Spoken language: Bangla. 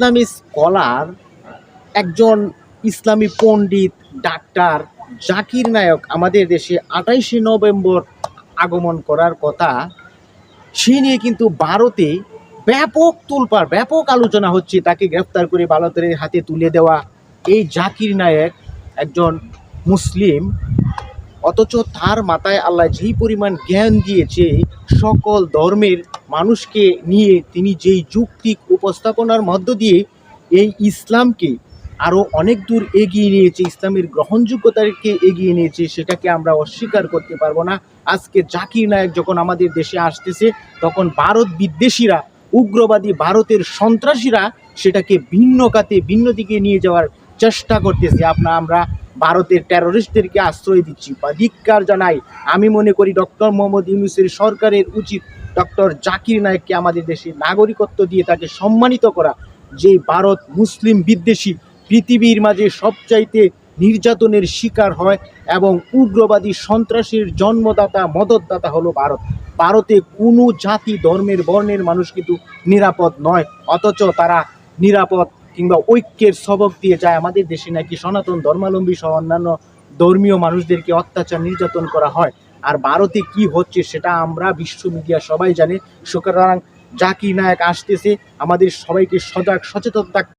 ইসলামী স্কলার, একজন ইসলামী পণ্ডিত, ডাক্তার, জাকির নায়ক আমাদের দেশে আঠাইশে নভেম্বর আগমন করার কথা, সে নিয়ে কিন্তু ভারতে ব্যাপক তুলপার ব্যাপক আলোচনা হচ্ছে। তাকে গ্রেফতার করে ভারতের হাতে তুলে দেওয়া এই জাকির নায়ক একজন মুসলিম। অথচ তার মাথায় আল্লাহ যেই পরিমাণ জ্ঞান দিয়েছে, সকল ধর্মের মানুষকে নিয়ে তিনি যেই যুক্তিক উপস্থাপনার মধ্য দিয়ে এই ইসলামকে আরও অনেক দূর এগিয়ে নিয়েছে, ইসলামের গ্রহণযোগ্যতাকে এগিয়ে নিয়েছে, সেটাকে আমরা অস্বীকার করতে পারব না। আজকে জাকির নায়ক যখন আমাদের দেশে আসতেছে, তখন ভারত বিদ্বেষীরা, উগ্রবাদী ভারতের সন্ত্রাসীরা সেটাকে ভিন্ন কাতে ভিন্ন দিকে নিয়ে যাওয়ার চেষ্টা করতেছে। আপনার আমরা ভারতের টেররিস্টদেরকে আশ্রয় দিচ্ছি বা ধিক্কার জানাই। আমি মনে করি ডক্টর মোহাম্মদ ইউনুসের সরকারের উচিত ডক্টর জাকির নায়ককে আমাদের দেশে নাগরিকত্ব দিয়ে তাকে সম্মানিত করা, যে ভারত মুসলিম বিদ্বেষী পৃথিবীর মাঝে সবচাইতে নির্যাতনের শিকার হয় এবং উগ্রবাদী সন্ত্রাসীর জন্মদাতা, মদতদাতা হলো ভারত। ভারতে কোনো জাতি ধর্মের বর্ণের মানুষ কিন্তু নিরাপদ নয়, অথচ তারা নিরাপদ কিংবা ঐক্যের সবক দিয়ে যায় আমাদের দেশে নাকি সনাতন ধর্মালম্বী সহ অন্যান্য ধর্মীয় মানুষদেরকে অত্যাচার, নির্যাতন করা হয়। আর ভারতে কি হচ্ছে সেটা আমরা বিশ্ব মিডিয়া সবাই জানে। সুতরাং জাকির নায়ক আসতেছে, আমাদের সবাইকে সজাগ, সচেতন